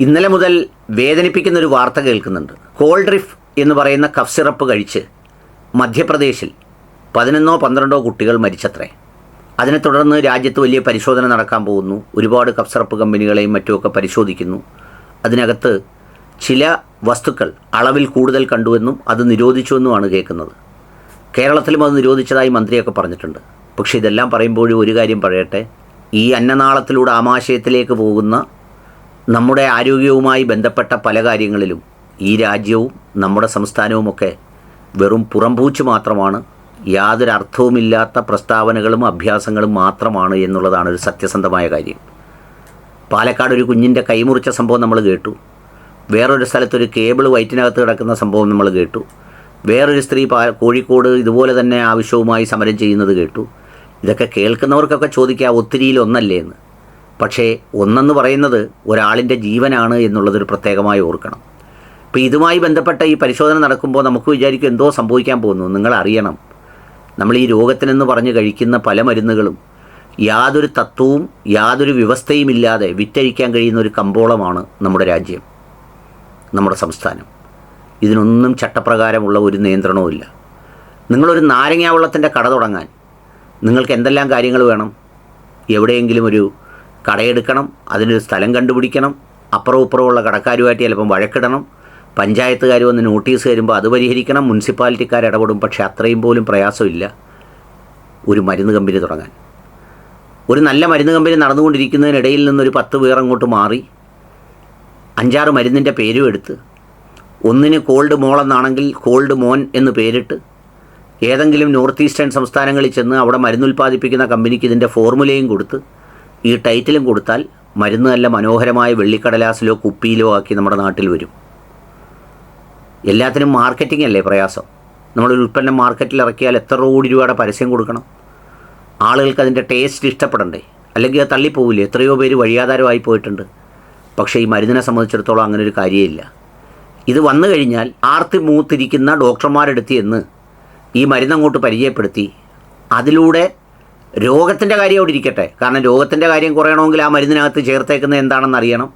ഇന്നലെ മുതൽ വേദനിപ്പിക്കുന്ന ഒരു വാർത്ത കേൾക്കുന്നുണ്ട്. കോൾഡ്രിഫ് എന്ന് പറയുന്ന കഫ് സിറപ്പ് കഴിച്ച് മധ്യപ്രദേശിൽ പതിനൊന്നോ പന്ത്രണ്ടോ കുട്ടികൾ മരിച്ചത്രേ. അതിനെ തുടർന്ന് രാജ്യത്ത് വലിയ പരിശോധന നടക്കാൻ പോകുന്നു. ഒരുപാട് കഫ് സിറപ്പ് കമ്പനികളെയും മറ്റുമൊക്കെ പരിശോധിക്കുന്നു. അതിനകത്ത് ചില വസ്തുക്കൾ അളവിൽ കൂടുതൽ കണ്ടുവെന്നും അത് നിരോധിച്ചുവെന്നുമാണ് കേൾക്കുന്നത്. കേരളത്തിലും അത് നിരോധിച്ചതായി മന്ത്രിയൊക്കെ പറഞ്ഞിട്ടുണ്ട്. പക്ഷേ ഇതെല്ലാം പറയുമ്പോഴും ഒരു കാര്യം പറയട്ടെ. ഈ അന്നനാളത്തിലൂടെ ആമാശയത്തിലേക്ക് പോകുന്ന നമ്മുടെ ആരോഗ്യവുമായി ബന്ധപ്പെട്ട പല കാര്യങ്ങളിലും ഈ രാജ്യവും നമ്മുടെ സംസ്ഥാനവുമൊക്കെ വെറും പുറംപൂച്ച് മാത്രമാണ് യാതൊരു അർത്ഥവുമില്ലാത്ത പ്രസ്താവനകളും അഭ്യാസങ്ങളും മാത്രമാണ് എന്നുള്ളതാണ് ഒരു സത്യസന്ധമായ കാര്യം. പാലക്കാട് ഒരു കുഞ്ഞിന്റെ കൈമുറിച്ച സംഭവം നമ്മൾ കേട്ടു. വേറൊരു സ്ഥലത്തൊരു കേബിൾ വയറ്റിനകത്ത് കിടക്കുന്ന സംഭവം നമ്മൾ കേട്ടു. വേറൊരു സ്ത്രീ കോഴിക്കോട് ഇതുപോലെ തന്നെ ആവശ്യവുമായി സമരം ചെയ്യുന്നത് കേട്ടു. ഇതൊക്കെ കേൾക്കുന്നവർക്കൊക്കെ ചോദിക്കുക ഒത്തിരിയിൽ ഒന്നല്ലേ എന്ന്. പക്ഷേ ഒന്നെന്ന് പറയുന്നത് ഒരാളിന്റെ ജീവനാണ് എന്നുള്ളതൊരു പ്രത്യേകമായി ഓർക്കണം. അപ്പോൾ ഇതുമായി ബന്ധപ്പെട്ട ഈ പരിശോധന നടക്കുമ്പോൾ നമുക്ക് വിചാരിക്കും എന്തോ സംഭവിക്കാൻ പോകുന്നു. നിങ്ങൾ അറിയണം നമ്മൾ ഈ രോഗത്തിനെന്ന് പറഞ്ഞ് കഴിക്കുന്ന പല മരുന്നുകളും യാതൊരു തത്വവും യാതൊരു വ്യവസ്ഥയും ഇല്ലാതെ വിറ്റഴിക്കാൻ കഴിയുന്ന ഒരു കമ്പോളമാണ് നമ്മുടെ രാജ്യം നമ്മുടെ സംസ്ഥാനം. ഇതിനൊന്നും ചട്ടപ്രകാരമുള്ള ഒരു നിയന്ത്രണവും ഇല്ല. നിങ്ങളൊരു നാരങ്ങാവെള്ളത്തിന്റെ കട തുടങ്ങാൻ നിങ്ങൾക്ക് എന്തെല്ലാം കാര്യങ്ങൾ വേണം? എവിടെയെങ്കിലും ഒരു കടയെടുക്കണം അതിനൊരു സ്ഥലം കണ്ടുപിടിക്കണം അപ്പുറവും ഇപ്പുറമുള്ള കടക്കാരുമായിട്ട് ചിലപ്പം വഴക്കിടണം പഞ്ചായത്തുകാർ വന്ന് നോട്ടീസ് തരുമ്പോൾ അത് പരിഹരിക്കണം മുനിസിപ്പാലിറ്റിക്കാർ ഇടപെടും പക്ഷേ അത്രയും പോലും പ്രയാസമില്ല ഒരു മരുന്ന് കമ്പനി തുടങ്ങാൻ. ഒരു നല്ല മരുന്ന് കമ്പനി നടന്നുകൊണ്ടിരിക്കുന്നതിനിടയിൽ നിന്നൊരു പത്ത് പേർ അങ്ങോട്ട് മാറി അഞ്ചാറ് മരുന്നിന്റെ പേരും എടുത്ത് ഒന്നിന് കോൾഡ് മോൾ എന്നാണെങ്കിൽ കോൾഡ് മോൻ എന്ന് പേരിട്ട് ഏതെങ്കിലും നോർത്ത് ഈസ്റ്റേൺ സംസ്ഥാനങ്ങളിൽ ചെന്ന് അവിടെ മരുന്ന് ഉൽപ്പാദിപ്പിക്കുന്ന കമ്പനിക്ക് ഇതിന്റെ ഫോർമുലയും കൊടുത്ത് ഈ ടൈറ്റിലും കൊടുത്താൽ മരുന്ന് നല്ല മനോഹരമായ വെള്ളിക്കടലാസിലോ കുപ്പിയിലോ ആക്കി നമ്മുടെ നാട്ടിൽ വരും. എല്ലാത്തിനും മാർക്കറ്റിംഗ് അല്ലേ പ്രയാസം? നമ്മളൊരു ഉൽപ്പന്നം മാർക്കറ്റിൽ ഇറക്കിയാൽ എത്ര കോടി രൂപയുടെ പരസ്യം കൊടുക്കണം? ആളുകൾക്ക് അതിന്റെ ടേസ്റ്റ് ഇഷ്ടപ്പെടണ്ടേ? അല്ലെങ്കിൽ അത് തള്ളിപ്പോവില്ലേ? എത്രയോ പേര് വഴിയാധാരമായി പോയിട്ടുണ്ട്. പക്ഷേ ഈ മരുന്നിനെ സംബന്ധിച്ചിടത്തോളം അങ്ങനെ ഒരു കാര്യമില്ല. ഇത് വന്നു കഴിഞ്ഞാൽ ആർത്തി മൂത്തിരിക്കുന്ന ഡോക്ടർമാരെടുത്ത് എന്ന് ഈ മരുന്നങ്ങോട്ട് പരിചയപ്പെടുത്തി അതിലൂടെ രോഗത്തിന്റെ കാര്യം അവിടെ ഇരിക്കട്ടെ. കാരണം രോഗത്തിന്റെ കാര്യം കുറയണമെങ്കിൽ ആ മരുന്നിനകത്ത് ചേർത്തേക്കുന്നത് എന്താണെന്ന് അറിയണം.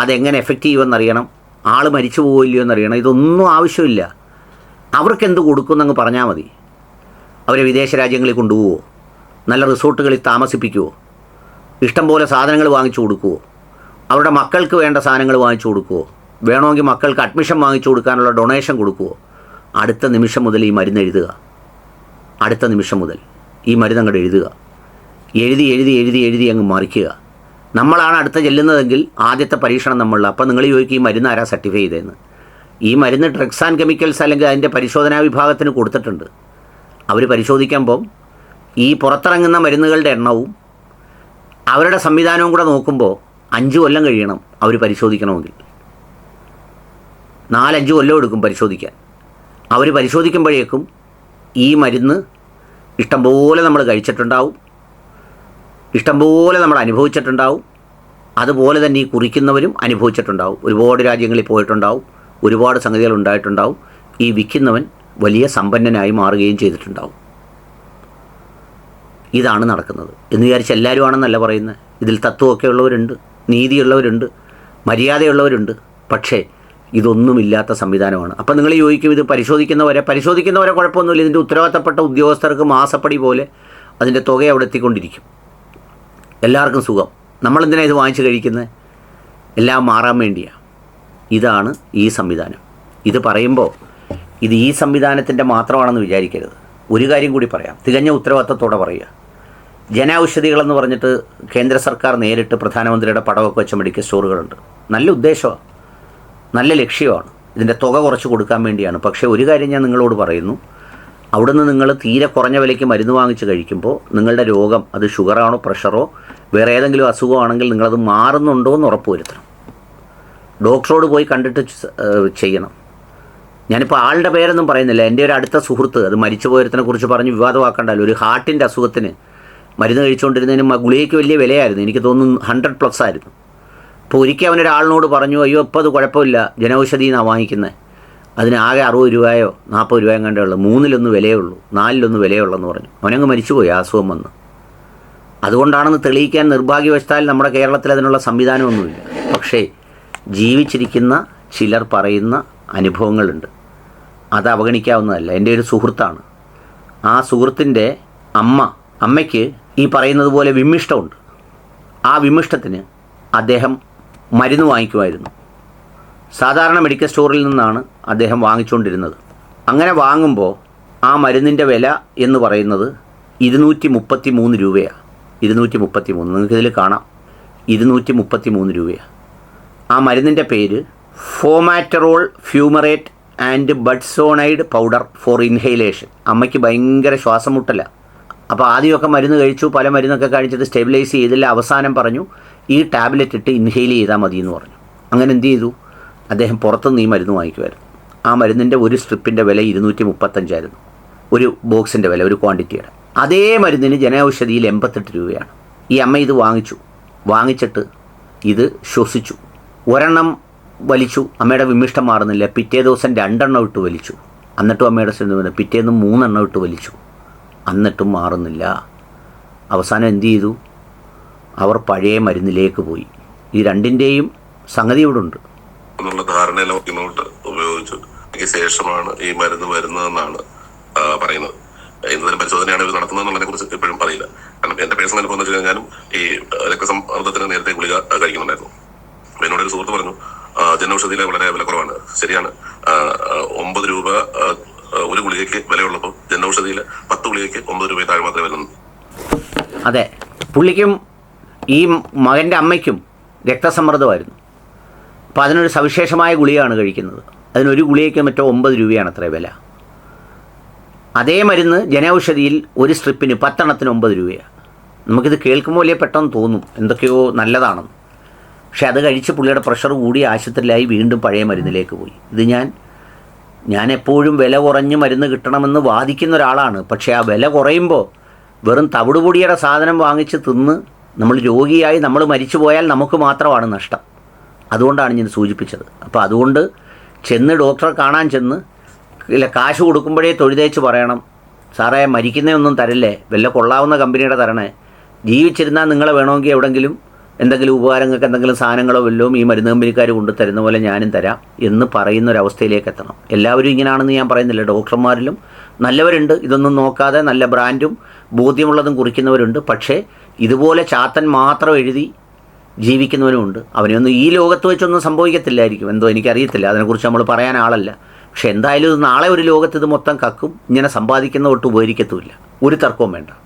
അതെങ്ങനെ എഫക്റ്റ് ചെയ്യുമെന്നറിയണം ആൾ മരിച്ചു പോവില്ലയോ എന്നറിയണം ഇതൊന്നും ആവശ്യമില്ല. അവർക്ക് എന്ത് കൊടുക്കുമെന്നങ്ങ് പറഞ്ഞാൽ മതി. അവരെ വിദേശ രാജ്യങ്ങളിൽ കൊണ്ടുപോകുമോ നല്ല റിസോർട്ടുകളിൽ താമസിപ്പിക്കുമോ ഇഷ്ടംപോലെ സാധനങ്ങൾ വാങ്ങിച്ചു കൊടുക്കുമോ അവരുടെ മക്കൾക്ക് വേണ്ട സാധനങ്ങൾ വാങ്ങിച്ചു കൊടുക്കുമോ വേണമെങ്കിൽ മക്കൾക്ക് അഡ്മിഷൻ വാങ്ങിച്ചു കൊടുക്കാനുള്ള ഡൊണേഷൻ കൊടുക്കുമോ അടുത്ത നിമിഷം മുതൽ ഈ മരുന്ന് എഴുതുക. അടുത്ത നിമിഷം മുതൽ. ഈ മരുന്ന് അങ്ങോട്ട് എഴുതുക. എഴുതി എഴുതി എഴുതി എഴുതി അങ്ങ് മറിക്കുക. നമ്മളാണ് അടുത്ത ചെല്ലുന്നതെങ്കിൽ ആദ്യത്തെ പരീക്ഷണം നമ്മളിൽ. അപ്പോൾ നിങ്ങൾ ചോദിക്കും ഈ മരുന്ന് ആരാ സർട്ടിഫൈ ചെയ്തതെന്ന്? ഈ മരുന്ന് ഡ്രഗ്സ് ആൻഡ് കെമിക്കൽസ് അല്ലെങ്കിൽ അതിന്റെ പരിശോധനാ വിഭാഗത്തിന് കൊടുത്തിട്ടുണ്ട്. അവർ പരിശോധിക്കുമ്പം ഈ പുറത്തിറങ്ങുന്ന മരുന്നുകളുടെ എണ്ണവും അവരുടെ സംവിധാനവും കൂടെ നോക്കുമ്പോൾ അഞ്ച് കൊല്ലം കഴിയണം അവർ പരിശോധിക്കണമെങ്കിൽ. നാലഞ്ച് കൊല്ലം എടുക്കും പരിശോധിക്കാൻ. അവർ പരിശോധിക്കുമ്പോഴേക്കും ഈ മരുന്ന് ഇഷ്ടംപോലെ നമ്മൾ കഴിച്ചിട്ടുണ്ടാവും. ഇഷ്ടംപോലെ നമ്മൾ അനുഭവിച്ചിട്ടുണ്ടാവും. അതുപോലെ തന്നെ ഈ കുറിക്കുന്നവരും അനുഭവിച്ചിട്ടുണ്ടാവും. ഒരുപാട് രാജ്യങ്ങളിൽ പോയിട്ടുണ്ടാവും. ഒരുപാട് സംഗതികൾ ഉണ്ടായിട്ടുണ്ടാവും. ഈ വിൽക്കുന്നവൻ വലിയ സമ്പന്നനായി മാറുകയും ചെയ്തിട്ടുണ്ടാവും. ഇതാണ് നടക്കുന്നത്. എന്ന് വിചാരിച്ച് എല്ലാവരും ആണെന്നല്ല പറയുന്നത്. ഇതിൽ തത്വമൊക്കെ ഉള്ളവരുണ്ട് നീതിയുള്ളവരുണ്ട്. മര്യാദയുള്ളവരുണ്ട്. പക്ഷേ ഇതൊന്നുമില്ലാത്ത സംവിധാനമാണ്. അപ്പം നിങ്ങൾ ചോദിക്കും ഇത് പരിശോധിക്കുന്നവരെ പരിശോധിക്കുന്നവരെ കുഴപ്പമൊന്നുമില്ല. ഇതിന്റെ ഉത്തരവാദിത്തപ്പെട്ട ഉദ്യോഗസ്ഥർക്ക് മാസപ്പടി പോലെ അതിന്റെ തുക അവിടെ എത്തിക്കൊണ്ടിരിക്കും. എല്ലാവർക്കും സുഖം. നമ്മളെന്തിനാണ് ഇത് വാങ്ങിച്ച് കഴിക്കുന്നത് എല്ലാം മാറാൻ വേണ്ടിയാണ് ഇതാണ് ഈ സംവിധാനം. ഇത് പറയുമ്പോൾ ഇത് ഈ സംവിധാനത്തിന്റെ മാത്രമാണെന്ന് വിചാരിക്കരുത്. ഒരു കാര്യം കൂടി പറയാം. തികഞ്ഞ ഉത്തരവാദിത്തത്തോടെ പറയുക. ജനൌഷധികളെന്ന് പറഞ്ഞിട്ട് കേന്ദ്ര സർക്കാർ നേരിട്ട് പ്രധാനമന്ത്രിയുടെ പടമൊക്കെ വെച്ച മെഡിക്കൽ സ്റ്റോറുകളുണ്ട്. നല്ല ഉദ്ദേശമാണ് നല്ല ലക്ഷ്യമാണ്. ഇതിന്റെ തുക കുറച്ച് കൊടുക്കാൻ വേണ്ടിയാണ്. പക്ഷേ ഒരു കാര്യം ഞാൻ നിങ്ങളോട് പറയുന്നു. അവിടുന്ന് നിങ്ങൾ തീരെ കുറഞ്ഞ വിലയ്ക്ക് മരുന്ന് വാങ്ങിച്ച് കഴിക്കുമ്പോൾ നിങ്ങളുടെ രോഗം അത് ഷുഗറാണോ പ്രഷറോ വേറെ ഏതെങ്കിലും അസുഖമാണെങ്കിൽ നിങ്ങളത് മാറുന്നുണ്ടോ എന്ന് ഉറപ്പ് വരുത്തണം. ഡോക്ടറോട് പോയി കണ്ടിട്ട് ചെയ്യണം. ഞാനിപ്പോൾ ആളുടെ പേരൊന്നും പറയുന്നില്ല. എന്റെ ഒരു അടുത്ത സുഹൃത്ത് അത് മരിച്ചു പോയതിനെ കുറിച്ച് പറഞ്ഞ് വിവാദമാക്കണ്ടല്ലോ. ഒരു ഹാർട്ടിന്റെ അസുഖത്തിന് മരുന്ന് കഴിച്ചുകൊണ്ടിരുന്നതിന് ഗുളികയ്ക്ക് വലിയ വിലയായിരുന്നു. എനിക്ക് തോന്നുന്നു ഹൺഡ്രഡ് പ്ലസ് ആയിരുന്നു. അപ്പോൾ ഒരിക്കൽ അവനൊരാളിനോട് പറഞ്ഞു അയ്യോ ഇപ്പോൾ അത് കുഴപ്പമില്ല. ജനൌഷധി എന്നാണ് വാങ്ങിക്കുന്നത് അതിന് ആകെ അറുപത് രൂപയോ നാൽപ്പത് രൂപയോ കണ്ടേ ഉള്ളൂ. മൂന്നിലൊന്ന് വിലയുള്ളൂ നാലിലൊന്ന് വിലയേ ഉള്ളൂ എന്ന് പറഞ്ഞു. അവനങ്ങ് മരിച്ചുപോയി അസുഖം വന്ന്. അതുകൊണ്ടാണെന്ന് തെളിയിക്കാൻ നിർഭാഗ്യവശാൽ നമ്മുടെ കേരളത്തിൽ അതിനുള്ള സംവിധാനമൊന്നുമില്ല. പക്ഷേ ജീവിച്ചിരിക്കുന്ന ചിലർ പറയുന്ന അനുഭവങ്ങളുണ്ട്. അത് അവഗണിക്കാവുന്നതല്ല. എന്റെ ഒരു സുഹൃത്താണ്. ആ സുഹൃത്തിന്റെ അമ്മ അമ്മയ്ക്ക് ഈ പറയുന്നത് പോലെ വിമ്മിഷ്ടമുണ്ട്. ആ വിമ്മിഷ്ടത്തിന് അദ്ദേഹം മരുന്ന് വാങ്ങിക്കുമായിരുന്നു. സാധാരണ മെഡിക്കൽ സ്റ്റോറിൽ നിന്നാണ് അദ്ദേഹം വാങ്ങിച്ചുകൊണ്ടിരുന്നത്. അങ്ങനെ വാങ്ങുമ്പോൾ ആ മരുന്നിന്റെ വില എന്ന് പറയുന്നത് ഇരുന്നൂറ്റി മുപ്പത്തി മൂന്ന് രൂപയാണ് ഇരുന്നൂറ്റി മുപ്പത്തി മൂന്ന് നിങ്ങൾക്കിതിൽ കാണാം. ഇരുന്നൂറ്റി മുപ്പത്തി മൂന്ന് രൂപയാണ് ആ മരുന്നിന്റെ പേര് formoterol fumarate and budesonide powder for inhalation അമ്മയ്ക്ക് ഭയങ്കര ശ്വാസം മുട്ടല. അപ്പോൾ ആദ്യമൊക്കെ മരുന്ന് കഴിച്ചു പല മരുന്നൊക്കെ കഴിച്ചിട്ട് സ്റ്റെബിലൈസ് ചെയ്തില്ല അവസാനം പറഞ്ഞു ഈ ടാബ്ലറ്റ് ഇട്ട് ഇൻഹെയിൽ ചെയ്താൽ മതി എന്ന് പറഞ്ഞു. അങ്ങനെ എന്ത് ചെയ്തു? അദ്ദേഹം പുറത്തുനിന്ന് ഈ മരുന്ന് വാങ്ങിക്കുമായിരുന്നു. ആ മരുന്നിന്റെ ഒരു സ്ട്രിപ്പിന്റെ വില ഇരുന്നൂറ്റി മുപ്പത്തഞ്ചായിരുന്നു ഒരു ബോക്സിന്റെ വില ഒരു ക്വാണ്ടിറ്റിയുടെ. അതേ മരുന്നിന് ജനൌഷധിയിൽ എൺപത്തെട്ട് രൂപയാണ്. ഈ അമ്മ ഇത് വാങ്ങിച്ചു. വാങ്ങിച്ചിട്ട് ഇത് ശ്വസിച്ചു. ഒരെണ്ണം വലിച്ചു. അമ്മയുടെ വിമിഷ്ടം മാറുന്നില്ല. പിറ്റേ ദിവസം രണ്ടെണ്ണം ഇട്ട് വലിച്ചു. എന്നിട്ടും അമ്മയുടെ സ്ഥിതി പിറ്റേന്ന് മൂന്നെണ്ണം ഇട്ട് വലിച്ചു. എന്നിട്ടും മാറുന്നില്ല. അവസാനം എന്തു ചെയ്തു? അവർ പഴയ മരുന്നിലേക്ക് പോയി. ഈ രണ്ടിന്റെയും സംഗതി ഇവിടെ ഉണ്ട്. എന്നുള്ള ധാരണയെല്ലാം ഇങ്ങോട്ട് ഉപയോഗിച്ചു. ശേഷമാണ് ഈ മരുന്ന് വരുന്നതെന്നാണ് പറയുന്നത്. എന്തുതരം പരിശോധനയാണ് ഇത് നടത്തുന്നതെന്നുള്ളതിനെ കുറിച്ച് ഇപ്പോഴും അറിയില്ല കാരണം എന്റെ പേഴ്സണൽ അനുഭവം വെച്ച് കഴിഞ്ഞാലും ഈ രക്തസമ്മർദ്ദത്തിന് നേരത്തെ ഗുളിക കഴിക്കുന്നുണ്ടായിരുന്നു. എന്നോട് ഒരു സുഹൃത്ത് പറഞ്ഞു ജനൌഷധിയിലെ വളരെ വില കുറവാണ്. ശരിയാണ്. ഒമ്പത് രൂപ ഒരു ഗുളികയ്ക്ക് വിലയുള്ളപ്പോൾ ജനൌഷധിയിൽ പത്ത് ഗുളികയ്ക്ക് ഒമ്പത് രൂപ താഴെ മാത്രമേ വരുന്നുള്ളൂ അതെ. പുള്ളിക്കും ഈ മകന്റെ അമ്മയ്ക്കും രക്തസമ്മർദ്ദമായിരുന്നു. അപ്പോൾ അതിനൊരു സവിശേഷമായ ഗുളികയാണ് കഴിക്കുന്നത്. അതിനൊരു ഗുളികയ്ക്ക് മറ്റോ ഒമ്പത് രൂപയാണ് അത്ര വില. അതേ മരുന്ന് ജനൌഷധിയിൽ ഒരു സ്ട്രിപ്പിന് പത്തെണ്ണത്തിന് ഒമ്പത് രൂപയാണ് നമുക്കിത് കേൾക്കുമ്പോൾ വലിയ പെട്ടെന്ന് തോന്നും എന്തൊക്കെയോ നല്ലതാണെന്ന്. പക്ഷെ അത് കഴിച്ച് പുള്ളിയുടെ പ്രഷർ കൂടി ആശുപത്രിയിലായി വീണ്ടും പഴയ മരുന്നിലേക്ക് പോയി. ഇത് ഞാൻ ഞാൻ എപ്പോഴും വില കുറഞ്ഞ് മരുന്ന് കിട്ടണമെന്ന് വാദിക്കുന്ന ഒരാളാണ്. പക്ഷേ ആ വില കുറയുമ്പോൾ വെറും തവിടുപൊടിയുടെ സാധനം വാങ്ങിച്ച് തിന്ന് നമ്മൾ രോഗിയായി നമ്മൾ മരിച്ചു പോയാൽ നമുക്ക് മാത്രമാണ് നഷ്ടം. അതുകൊണ്ടാണ് ഞാൻ സൂചിപ്പിച്ചത്. അപ്പോൾ അതുകൊണ്ട് ചെന്ന് ഡോക്ടറെ കാണാൻ ചെന്ന് ഇല്ല കാശ് കൊടുക്കുമ്പോഴേ തൊഴുതേച്ച് പറയണം. സാറേ മരിക്കുന്നേ ഒന്നും തരല്ലേ? വല്ല കൊള്ളാവുന്ന കമ്പനിയുടെ തരണേ. ജീവിച്ചിരുന്നാൽ നിങ്ങളെ വേണമെങ്കിൽ എവിടെങ്കിലും എന്തെങ്കിലും ഉപകാരങ്ങൾക്ക് എന്തെങ്കിലും സാധനങ്ങളോ വല്ലതും ഈ മരുന്ന് കമ്പനിക്കാർ കൊണ്ടു തരുന്ന പോലെ ഞാനും തരാം എന്ന് പറയുന്ന ഒരു അവസ്ഥയിലേക്ക് എത്തണം. എല്ലാവരും ഇങ്ങനെയാണെന്ന് ഞാൻ പറയുന്നില്ല. ഡോക്ടർമാരിലും നല്ലവരുണ്ട്. ഇതൊന്നും നോക്കാതെ നല്ല ബ്രാൻഡും ബോധ്യമുള്ളതും കുറിക്കുന്നവരുണ്ട്. പക്ഷേ ഇതുപോലെ ചാത്തൻ മാത്രം എഴുതി ജീവിക്കുന്നവനുമുണ്ട്. അവനൊന്നും ഈ ലോകത്ത് വെച്ചൊന്നും സംഭവിക്കത്തില്ലായിരിക്കും. എന്തോ എനിക്കറിയത്തില്ല. അതിനെക്കുറിച്ച് നമ്മൾ പറയാൻ ആളല്ല. പക്ഷെ എന്തായാലും ഇത് നാളെ ഒരു ലോകത്ത് ഇത് മൊത്തം കക്കും. ഇങ്ങനെ സമ്പാദിക്കുന്ന തൊട്ട് ഉപകരിക്കത്തുമില്ല. ഒരു തർക്കവും വേണ്ട.